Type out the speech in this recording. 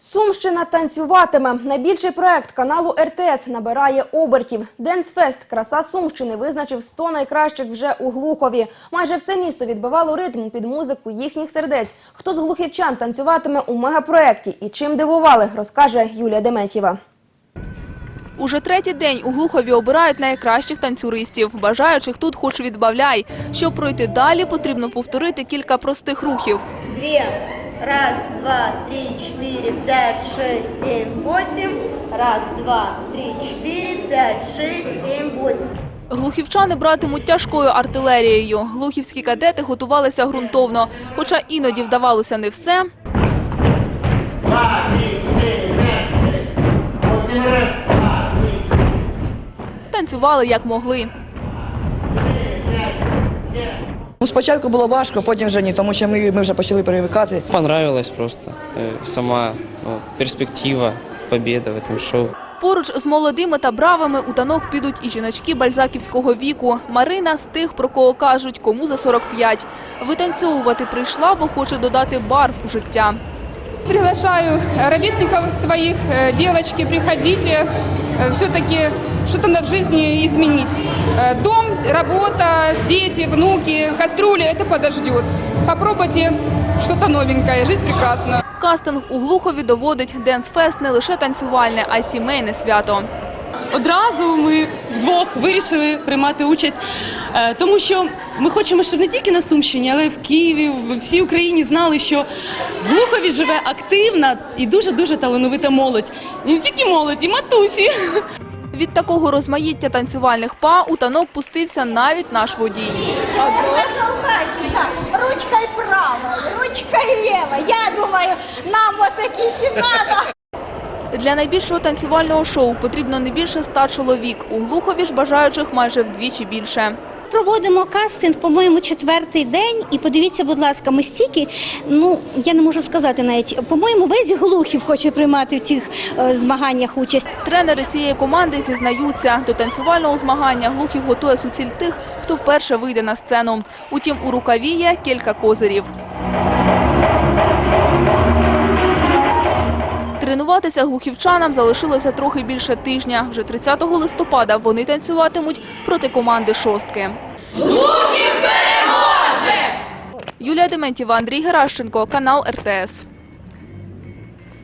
Сумщина танцюватиме. Найбільший проект каналу РТС набирає обертів. Денсфест Краса Сумщини визначив 100 найкращих вже у Глухові. Майже все місто відбивало ритм під музику їхніх сердець. Хто з глухівчан танцюватиме у мегапроекті і чим дивували, розкаже Юлія Деметєва. Уже третій день у Глухові обирають найкращих танцюристів. Бажаючих тут хоч відбавляй. Щоб пройти далі, потрібно повторити кілька простих рухів. Две. Раз, два, три, четыре, пять, шесть, семь, восемь. Раз, два, три, четыре, пять, шесть, семь, восемь. Глухівчани братимуть тяжкою артилерією. Глухівські кадети готувалися ґрунтовно. Хоча іноді вдавалося не все, танцювали як могли. Ну, спочатку було важко, потім вже ні, тому що ми, ми вже почали привикати. Понравилась просто э, сама ну, перспектива, победа в этом шоу. Поруч з молодими та бравими у танок підуть і жіночки бальзаківського віку. Марина з тих, про кого кажуть, кому за 45. Витанцьовувати прийшла, бо хоче додати барв у життя. Приглашаю ровесников своих, э, девочки, приходите, Э, все-таки что-то в жизни изменить. Э, Дом, работа, дети, внуки, кастрюли, это подождет. Попробуйте что-то новенькое, жизнь прекрасна. Кастинг у Глухові доводить Денсфест не лише танцювальне, а й сімейне свято. Одразу ми вдвох вирішили приймати участь, е, тому що ми хочемо, щоб не тільки на Сумщині, але й в Києві, в всій Україні знали, що в Глухові живе активна і дуже дуже талановита молодь. І не тільки молодь, і матусі. Від такого розмаїття танцювальних па у танок пустився навіть наш водій. Ручкой права, ручкой ліва. Я думаю, нам вот таких и надо. Для найбільшого танцювального шоу потрібно не більше ста чоловік. У Глухові ж бажаючих майже вдвічі більше. Проводимо кастинг, по-моєму, четвертий день. І подивіться, будь ласка, ми стільки, ну я не можу сказати навіть. По-моєму, весь глухів хоче приймати в цих е, змаганнях участь. Тренери цієї команди зізнаються, до танцювального змагання Глухів готує суціль тих, хто вперше вийде на сцену. Утім, у рукаві є кілька козирів. Тренуватися глухівчанам залишилося трохи більше тижня. Вже 30 листопада вони танцюватимуть проти команди «шостки». Глухів переможе! Юлія Дементєва, Андрій Геращенко, канал РТС.